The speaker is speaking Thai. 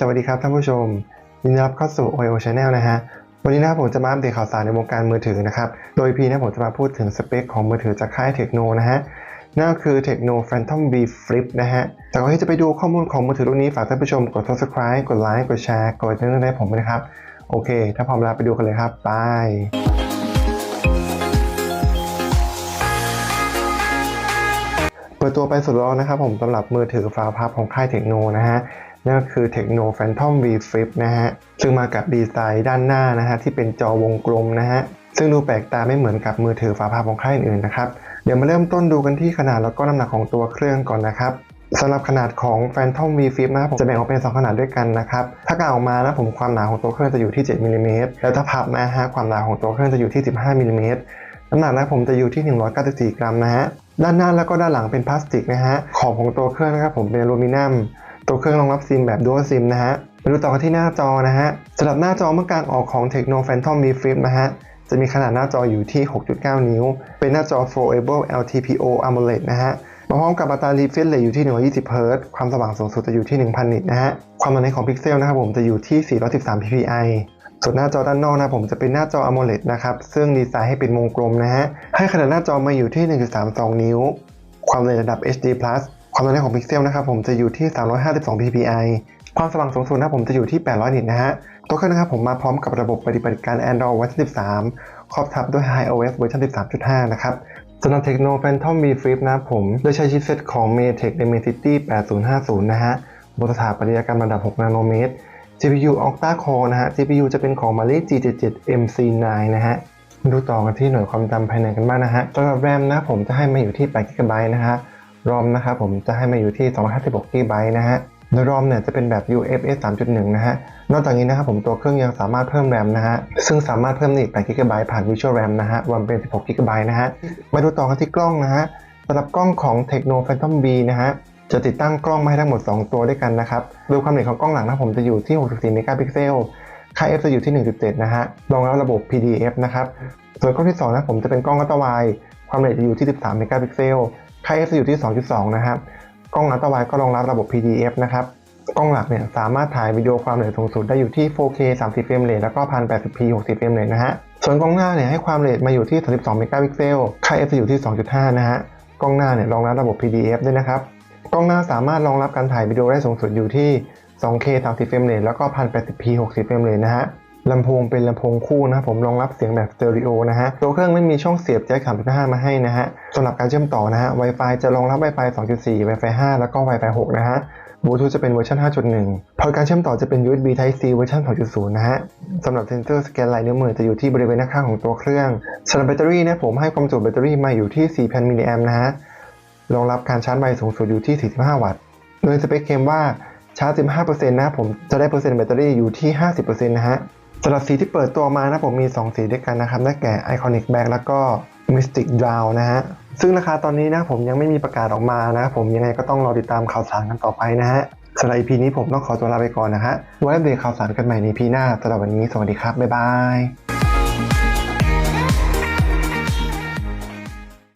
สวัสดีครับท่านผู้ชมยินดีรับเข้าสู่ OIO Channel นะฮะ วันนี้นะครับผมจะมาอัปเดตข่าวสารในวงการมือถือนะครับ โดยพีนะผมจะมาพูดถึงสเปคของมือถือจากค่ายเทคโนนะฮะ นั่นก็คือ Tecno Phantom V Flip นะฮะ แต่ก่อนที่จะไปดูข้อมูลของมือถือรุ่นนี้ ฝากท่านผู้ชมกด subscribe กดไลค์กดแชร์กดติดตามให้ผมนะครับ โอเค ถ้าพร้อมแล้วไปดูกันเลยครับไปเปิดตัวไปสุดแล้วนะครับผมสำหรับมือถือฝาพับของค่ายเทคโนนะฮะ นั่นก็คือ Tecno Phantom V Flip นะฮะ ซึ่งมากับดีไซน์ด้านหน้านะฮะที่เป็นจอวงกลมนะฮะ ซึ่งดูแปลกตาไม่เหมือนกับมือถือฝาพับของค่ายอื่นนะครับ เดี๋ยวมาเริ่มต้นดูกันที่ขนาดแล้วก็น้ำหนักของตัวเครื่องก่อนนะครับสำหรับขนาดของ Phantom V Flip นะครับผมจะแบ่งออกเป็น 2 ขนาดด้วยกันนะครับ ถ้ากางออกมานะผมความหนาของตัวเครื่องจะอยู่ที่ 7มิลลิเมตรแล้วถ้าพับนะฮะความหนาของตัวเครื่องจะอยู่ที่ 15มิลลิเมตรน้ำหนักนะผมจะอยู่ที่ 194 กรัมนะฮะด้านหน้าแล้วก็ด้านหลังเป็นพลาสติกนะฮะขอบของตัวเครื่องนะครับผมเป็นอลูมิเนียม ตัวเครื่องรองรับซิมแบบ Dual SIM นะฮะมาดูต่อกันที่หน้าจอนะฮะสำหรับหน้าจอเมื่อกางออกของ Tecno Phantom V Flip นะฮะจะมีขนาดหน้าจออยู่ที่ 6.9 นิ้ว เป็นหน้าจอ Foldable LTPO AMOLED นะฮะมาพร้อมกับอัตรา refresh rate อยู่ที่ 120 Hz ความสว่างสูงสุดจะอยู่ที่ 1,000 นิตนะฮะ ความหนาแน่นของพิกเซลนะครับผมจะอยู่ที่ 413 ppi ส่วนหน้าจอด้านนอกนะผมจะเป็นหน้าจอ AMOLED นะครับ ซึ่งดีไซน์ให้เป็นวงกลมนะฮะ ให้ขนาดหน้าจอมาอยู่ที่ 1.32 นิ้ว ความละเอียดระดับ HD+ ความหนาแน่นของพิกเซลนะครับผมจะอยู่ที่ 352 ppi ความสว่างสูงสุดนะผมจะอยู่ที่ 800 นิตนะฮะ ตัวเครื่องนะครับผมมาพร้อมกับระบบปฏิบัติการ Android เวอร์ชัน13 ครอบทับด้วย iOS เวอร์ชัน13.5 นะครับสำหรับ Tecno Phantom V Flip นะผม โดยใช้ชิปเซ็ตของ MediaTek Dimensity 8050 นะฮะบนสถาปัตยกรรมระดับ 6 นาโนเมตร GPU Octa Core นะฮะ GPU จะเป็นของ Mali G77 MC9 นะฮะมาดูต่อกันที่หน่วยความจำภายในกันบ้างนะฮะสำหรับ RAM นะผมจะให้มาอยู่ที่8 GB นะฮะ ROM นะครับผมจะให้มาอยู่ที่ 256 GB นะฮะโดย ROM เนี่ยจะเป็นแบบ UFS 3.1 นะฮะ นอกจากนี้นะครับผมตัวเครื่องยังสามารถเพิ่ม RAM นะฮะ ซึ่งสามารถเพิ่มได้อีก8 GB ผ่าน Virtual RAM นะฮะ รวมเป็น 16 GB นะฮะ มาดูต่อกันที่กล้องนะฮะสำหรับกล้องของ Tecno Phantom B นะฮะ จะติดตั้งกล้องมาให้ทั้งหมด 2 ตัวด้วยกันนะครับ โดยความละเอียดของกล้องหลังนะผมจะอยู่ที่ 64เมกะพิกเซลค่า f จะอยู่ที่ 1.7 นะฮะ รองรับระบบ PDF นะครับ ส่วนกล้องที่2นะผมจะเป็นกล้องอัลตราไวความละเอียดจะอยู่ที่ 13เมกะพิกเซล ค่า f อยู่ที่ 2.2 นะครับ กล้องอัลตร้าไวก็รองรับระบบ PDF นะครับ กล้องหลักเนี่ยสามารถถ่ายวิดีโอความละเอียดสูงสุดได้อยู่ที่ 4K 30เฟรมเรทแล้วก็ 1080p 60เฟรมเรทนะฮะ ส่วนกล้องหน้าเนี่ยให้ความละเอียดมาอยู่ที่ 32 เมกะพิกเซล ค่า f อยู่ที่ 2.5 นะฮะ กล้องหน้าเนี่ยรองรับระบบ PDF ด้วยนะครับ กล้องหน้าสามารถรองรับการถ่ายวิดีโอได้สูงสุดอยู่ที่ 2K 30เฟรมเรทแล้วก็ 1080p 60เฟรมเรทนะฮะ ลำโพงเป็นลำโพงคู่นะครับผมรองรับเสียงแบบสเตอริโอนะฮะตัวเครื่องไม่มีช่องเสียบแจ็ค3.5 มาให้นะฮะสำหรับการเชื่อมต่อนะฮะ Wi-Fi จะรองรับ Wi-Fi 2.4 Wi-Fi 5 แล้วก็ Wi-Fi 6 นะฮะบลูทูธจะเป็นเวอร์ชัน5.1 พอร์ตการเชื่อมต่อจะเป็น USB Type C เวอร์ชัน2.0 นะฮะสำหรับเซนเซอร์สแกนลายนิ้วมือจะอยู่ที่บริเวณหน้าข้างของตัวเครื่องสำหรับแบตเตอรี่นะผมให้ความจุแบตเตอรี่มาอยู่ที่ 4,000 มิลลิแอมป์นะฮะรองรับการชาร์จไวสูงสุดอยู่ที่ 45 วัตต์ โดยสเปคเคมว่าชาร์จ 15%นะผมจะได้เปอร์เซ็นต์แบตเตอรี่อยู่ที่ 50%นะฮะ สำหรับสีที่เปิดตัวมานะผมมี 2 สีด้วยกันนะครับได้แก่ Iconic Black แล้วก็ Mystic Brown นะฮะซึ่งราคาตอนนี้นะผมยังไม่มีประกาศออกมานะผมยังไงก็ต้องรอติดตามข่าวสารกันต่อไปนะฮะสำหรับ EP นี้ผมต้องขอตัวลาไปก่อนนะฮะไว้อัปเดตข่าวสารกันใหม่ใน EP หน้าสำหรับวันนี้สวัสดีครับบ๊ายบาย